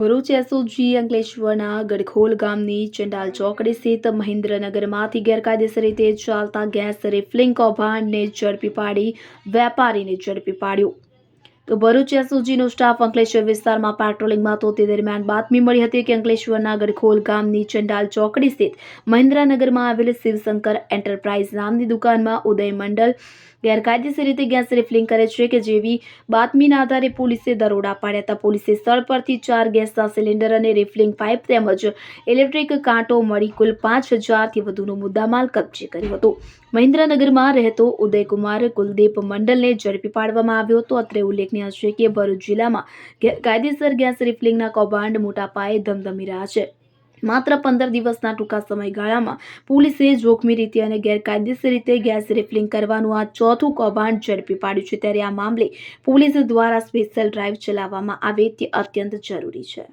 Bharuch SOG અંકલેશ્વરના ગડખોલ ગામની ચંડાલ ચોકડી સ્થિત મહેન્દ્રનગરમાંથી ગેરકાયદેસર રીતે ચાલતા ગેસ રિફિલિંગ કૌભાંડને ઝડપી પાડી વેપારીને ઝડપી પાડ્યો. તો ભરૂચ એસઓજીનો સ્ટાફ અંકલેશ્વર વિસ્તારમાં પેટ્રોલિંગમાં હતો. તે દરમિયાન બાતમી મળી હતી કે અંકલેશ્વરના ગડખોલ ગામની ચંડાલ ચોકડી સ્થિત મહેન્દ્રનગરમાં આવેલ શિવશંકર એન્ટરપ્રાઇઝ નામની દુકાનમાં ઉદય મંડળ ગેરકાયદેસર રીતે ગેસ રિફિલિંગ કરે છે કે જેવી બાતમીના આધારે પોલીસે દરોડા પાડ્યા હતા. પોલીસે સ્થળ પરથી ચાર ગેસના સિલિન્ડર અને રિફિલિંગ પાઇપ તેમજ ઇલેક્ટ્રિક કાંટો મળી કુલ પાંચ હજારથી વધુનો મુદ્દામાલ કબજે કર્યો હતો. મહિન્દ્રાનગરમાં રહેતો ઉદયકુમાર કુલદીપ મંડલને ઝડપી પાડવામાં આવ્યો હતો. અત્રે ઉલ્લેખનીય છે કે ભરૂચ જિલ્લામાં કાયદેસર ગેસ રિફિલિંગના કૌભાંડ મોટા પાયે ધમધમી રહ્યા છે. માત્ર પંદર દિવસના ટૂંકા સમયગાળામાં પોલીસે જોખમી રીતે અને ગેરકાયદેસર રીતે ગેસ રિફિલિંગ કરવાનું આ ચોથું કૌભાંડ ઝડપી પાડ્યું છે. ત્યારે આ મામલે પોલીસ દ્વારા સ્પેશિયલ ડ્રાઈવ ચલાવવામાં આવે તે અત્યંત જરૂરી છે.